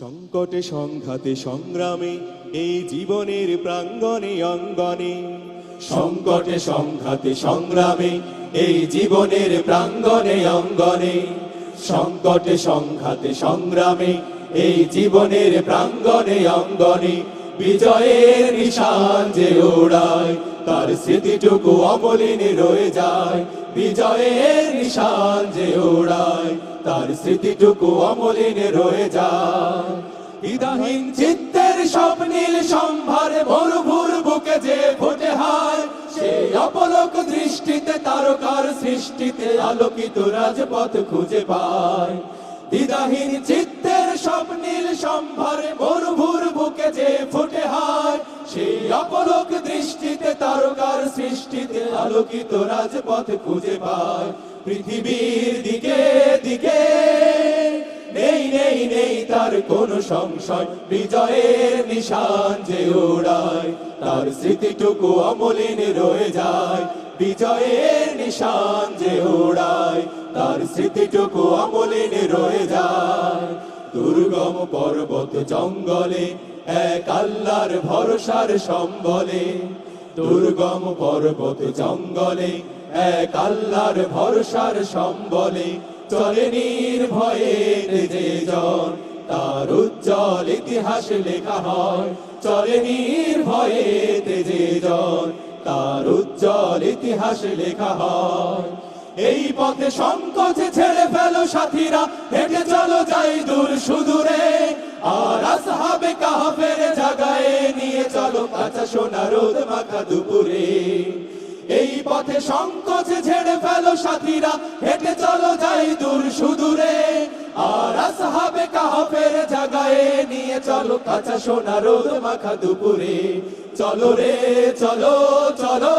সংকটে, সংঘাতে, সংগ্রামে, এই জীবনের প্রাঙ্গণে, অঙ্গনে। সংকটে, সংঘাতে, সংগ্রামে, এই জীবনের প্রাঙ্গণে, অঙ্গনে। সংকটে, সংঘাতে, সংগ্রামে, এই জীবনের প্রাঙ্গণে, অঙ্গনে। বিজয়ের নিশান যে ওড়ায় তার স্মৃতিটুকু অমলিনে রয়ে যায়। বিজয়ের নিশান যে ওড়ায়, তার স্মৃতিটুকু অমলিনে রয়ে যায়। ইদাহীন চিত্তের স্বপ্নীল সম্ভার মরুভুর বুকে যে ফোটে হায় সেই অপলক দৃষ্টিতে তারকার সৃষ্টিতে আলোকিত রাজপথ খুঁজে পায়। দ্বিধাহীন চিত্তের আলোকিত রাজপথ খুঁজে পায় পৃথিবীর দিকে দিকে। নেই নেই নেই তার কোন সংশয়। বিজয়ের নিশান যে ওড়ায় তার স্মৃতিটুকু অমলিন রয়ে যায়। বিজয়ের নিশান যে ওড়ায় তার স্মৃতিটুকু অমলিন রয়ে যায়। দুর্গম পর্বত জঙ্গলে, এক আল্লাহর ভরসার সম্বলে দুর্গম পর্বত জঙ্গলে, এক আল্লাহর ভরসার সম্বলে চলে নির্ভয়ে যে জন, তার উজ্জ্বল ইতিহাস লেখা হয়। চলে নির্ভয়ে যে জন, তার উজ্জ্বল ইতিহাস লেখা হয়। এই পথে সংকোচে ছেড়ে ফেলো সাথীরা, হেঁটে চলো যাই দূর সুদূরে। আর আসহাবে কাহাফের জাগায় নিয়ে চলো কাঁচা সোনা রোদ মাখা দুপুরে। এই পথে সংকোচে ছেড়ে ফেলো সাথীরা, হেঁটে চলো যাই দূর সুদূরে। আর আসহাবে কাহাফের জাগায় নিয়ে চলো কাঁচা সোনা রোদ মাখা দুপুরে। চলো রে, চলো চলো।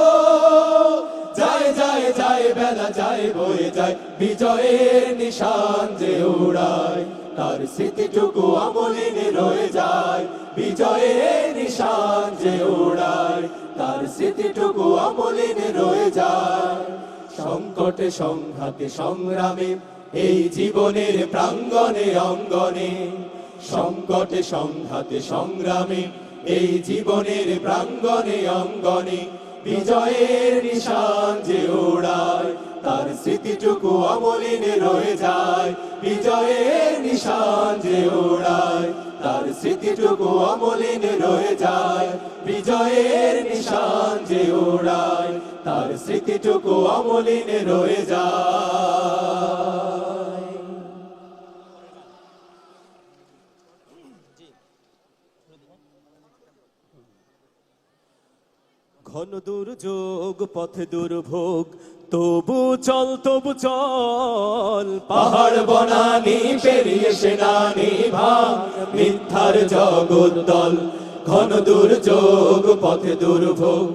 যায় যায় যায় বেলা যায় বয়ে যায়। বিজয়ের নিশান যে উড়ায়, তার স্মৃতিটুকু আমলিনে রয়ে যায়। বিজয়ের নিশান যে উড়ায়, তার স্মৃতিটুকু আমলিনে রয়ে যায়। সংকটে, সংঘাতে, সংগ্রামে, এই জীবনের প্রাঙ্গণে, অঙ্গনে, সংকটে, সংঘাতে, সংগ্রামে, এই জীবনের প্রাঙ্গণে, অঙ্গনে বিজয়ের নিশান যে ওড়ায় তার স্মৃতিটুকু অমলিনে রয়ে যায়। বিজয়ের নিশান যে ওড়ায় তার স্মৃতিটুকু অমলিনে রয়ে যায়। বিজয়ের নিশান যে ওড়ায় তার স্মৃতিটুকু অমলিনে রয়ে যায়। ঘন দুর্যোগ, পথে দুর্ভোগ, তবু চল তবু চল। পাহাড় বনানি, পেরিয়ে সেনানি ভাঙ মিথ্যার জগদ্দল ঘন দুর্যোগ, পথে দুর্ভোগ,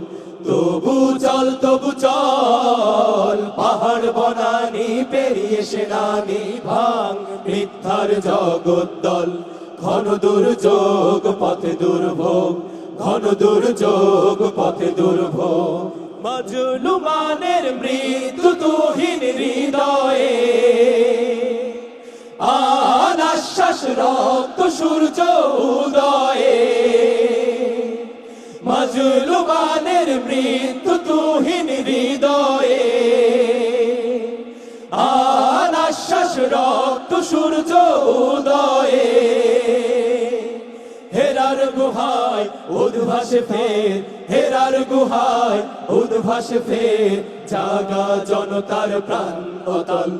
তবু চল তবু চল। পাহাড় বনানি, পেরিয়ে সেনানি ভাঙ মিথ্যার জগদ্দল ঘন দুর্যোগ, পথে দুর্ভোগ ঘন দুর্যোগ পথে দুর্ভ মজলুমানের মৃত্যু তুহিন হৃদয়ে। আশ্বাস রক্ত সূর্য উদয়ে। মজলুমানের মৃত্যু হেরার গুহায়, উদ্ভাসে ফের, হেরার গুহায়, উদ্ভাসে ফের, জাগা জনতার প্রাণ অতল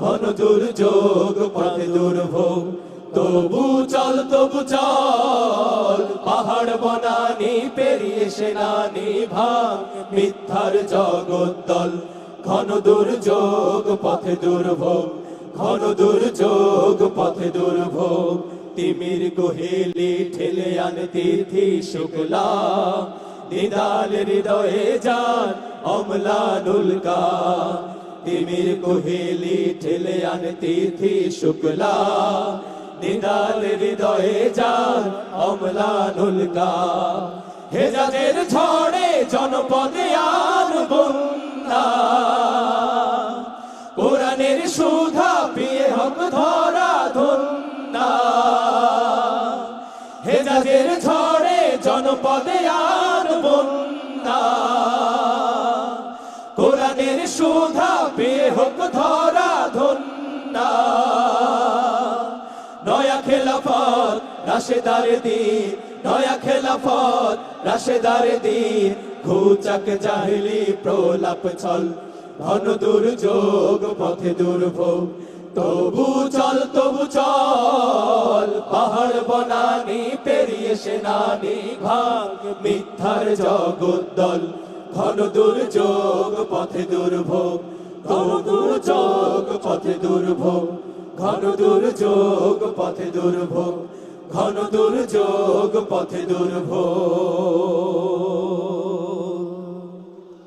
ঘন দুর্যোগ পথে দুর্ভোগ তবু চল তবু চল, পাহাড় বনানি, পেরিয়ে সেনানি ভাঙ মিথ্যার জগদ্দল ঘন দুর্যোগ পথে দুর্ভোগ ঘন দুর্যোগ পথে দুর্ভোগ তিমির কোহেলি ঠেলে আন তিথি শুক্লা। নিদাল হৃদয়ে যান অমলা নুলকা তিমির কোহেলি ঠেলে আন তিথি শুক্লা। নিদাল হৃদয়ে যান অমলা নুলকা হেজাজের ঝড়ে জনপদে আর বন্যা। মিরাজের ঝড়ে জনপদে আর বন্যা। কোরআনের সুধা পেয়ে হোক ধরা ধন্যা। নয়া খেলাফত, রাশেদারে দিন। নয়া খেলাফত, রাশেদারে দিন। ঘুচাক জাহিলি প্রলাপ ছল। ঘন দুর্যোগ, পথে দুর্ভোগ। তবু চল তবু চল। বনানি, পেরিয়ে সেনানি ভাঙ মিথ্যার জগদ্দল। ঘন দুর্যোগ, পথে দুর্ভোগ। ঘন দুর্যোগ, পথে দুর্ভোগ। ঘন দুর্যোগ, পথে দুর্ভোগ। ঘন দুর্যোগ, পথে দুর্ভোগ।